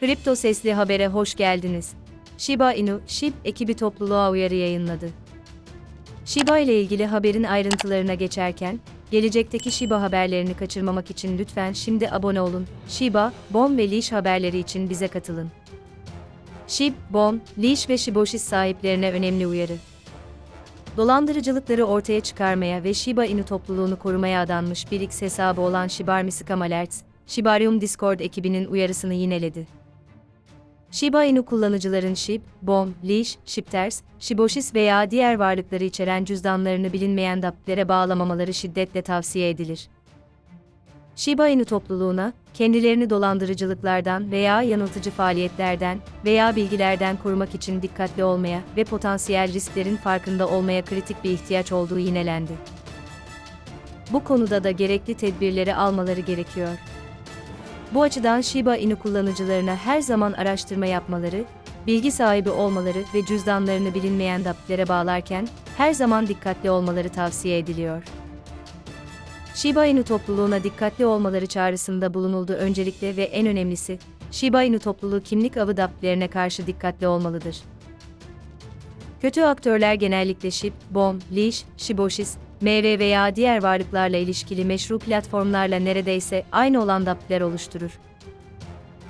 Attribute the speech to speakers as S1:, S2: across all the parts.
S1: Kripto Sesli Haber'e hoş geldiniz. Shiba Inu, SHIB ekibi topluluğa uyarı yayınladı. Shiba ile ilgili haberin ayrıntılarına geçerken, gelecekteki Shiba haberlerini kaçırmamak için lütfen şimdi abone olun. Shiba, Bon ve Leash haberleri için bize katılın. SHIB, Bon, Leash ve Shiboshis sahiplerine önemli uyarı. Dolandırıcılıkları ortaya çıkarmaya ve Shiba Inu topluluğunu korumaya adanmış bir X hesabı olan Shibarmi Scam Alerts, Shibarium Discord ekibinin uyarısını yineledi. Shiba Inu kullanıcıların SHIB, BOM, Leash, SHIBTERS, Shiboshis veya diğer varlıkları içeren cüzdanlarını bilinmeyen dapplere bağlamamaları şiddetle tavsiye edilir. Shiba Inu topluluğuna, kendilerini dolandırıcılıklardan veya yanıltıcı faaliyetlerden veya bilgilerden korumak için dikkatli olmaya ve potansiyel risklerin farkında olmaya kritik bir ihtiyaç olduğu yinelendi. Bu konuda da gerekli tedbirleri almaları gerekiyor. Bu açıdan Shiba Inu kullanıcılarına her zaman araştırma yapmaları, bilgi sahibi olmaları ve cüzdanlarını bilinmeyen dapplere bağlarken her zaman dikkatli olmaları tavsiye ediliyor. Shiba Inu topluluğuna dikkatli olmaları çağrısında bulunuldu öncelikle ve en önemlisi, Shiba Inu topluluğu kimlik avı daplerine karşı dikkatli olmalıdır. Kötü aktörler genellikle SHIB, BOM, Leash, Shiboshis, MV veya diğer varlıklarla ilişkili meşru platformlarla neredeyse aynı olan dapler oluşturur.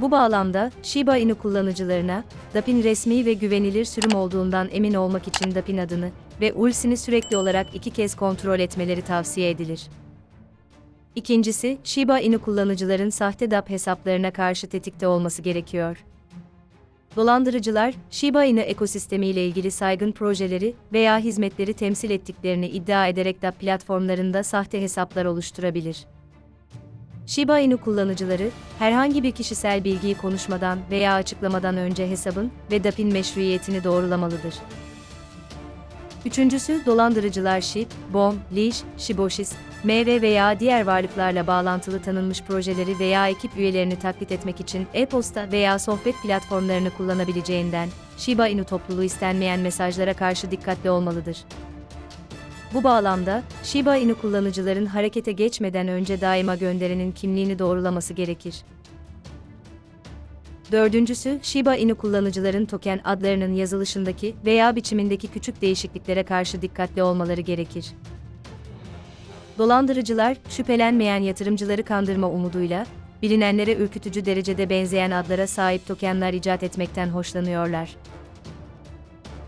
S1: Bu bağlamda, Shiba Inu kullanıcılarına, DAP'in resmi ve güvenilir sürüm olduğundan emin olmak için DAP'in adını ve ULS'ini sürekli olarak iki kez kontrol etmeleri tavsiye edilir. İkincisi, Shiba Inu kullanıcıların sahte DAP hesaplarına karşı tetikte olması gerekiyor. Dolandırıcılar, Shiba Inu ekosistemi ile ilgili saygın projeleri veya hizmetleri temsil ettiklerini iddia ederek DAP platformlarında sahte hesaplar oluşturabilir. Shiba Inu kullanıcıları, herhangi bir kişisel bilgiyi konuşmadan veya açıklamadan önce hesabın ve DAP'in meşruiyetini doğrulamalıdır. Üçüncüsü, dolandırıcılar SHIB, BOM, Leash, Shiboshis, MV veya diğer varlıklarla bağlantılı tanınmış projeleri veya ekip üyelerini taklit etmek için e-posta veya sohbet platformlarını kullanabileceğinden, Shiba Inu topluluğu istenmeyen mesajlara karşı dikkatli olmalıdır. Bu bağlamda, Shiba Inu kullanıcıların harekete geçmeden önce daima gönderenin kimliğini doğrulaması gerekir. Dördüncüsü, Shiba Inu kullanıcıların token adlarının yazılışındaki veya biçimindeki küçük değişikliklere karşı dikkatli olmaları gerekir. Dolandırıcılar, şüphelenmeyen yatırımcıları kandırma umuduyla, bilinenlere ürkütücü derecede benzeyen adlara sahip tokenler icat etmekten hoşlanıyorlar.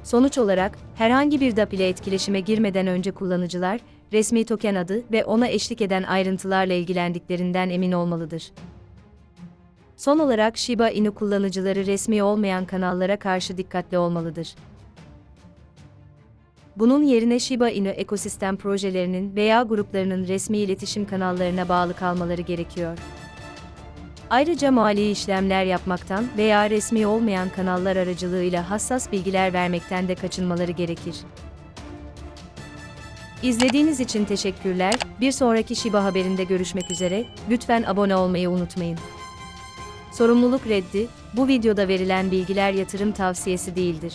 S1: Sonuç olarak, herhangi bir DAP ile etkileşime girmeden önce kullanıcılar, resmi token adı ve ona eşlik eden ayrıntılarla ilgilendiklerinden emin olmalıdır. Son olarak Shiba Inu kullanıcıları resmi olmayan kanallara karşı dikkatli olmalıdır. Bunun yerine Shiba Inu ekosistem projelerinin veya gruplarının resmi iletişim kanallarına bağlı kalmaları gerekiyor. Ayrıca mali işlemler yapmaktan veya resmi olmayan kanallar aracılığıyla hassas bilgiler vermekten de kaçınmaları gerekir. İzlediğiniz için teşekkürler. Bir sonraki Shiba haberinde görüşmek üzere. Lütfen abone olmayı unutmayın. Sorumluluk reddi, bu videoda verilen bilgiler yatırım tavsiyesi değildir.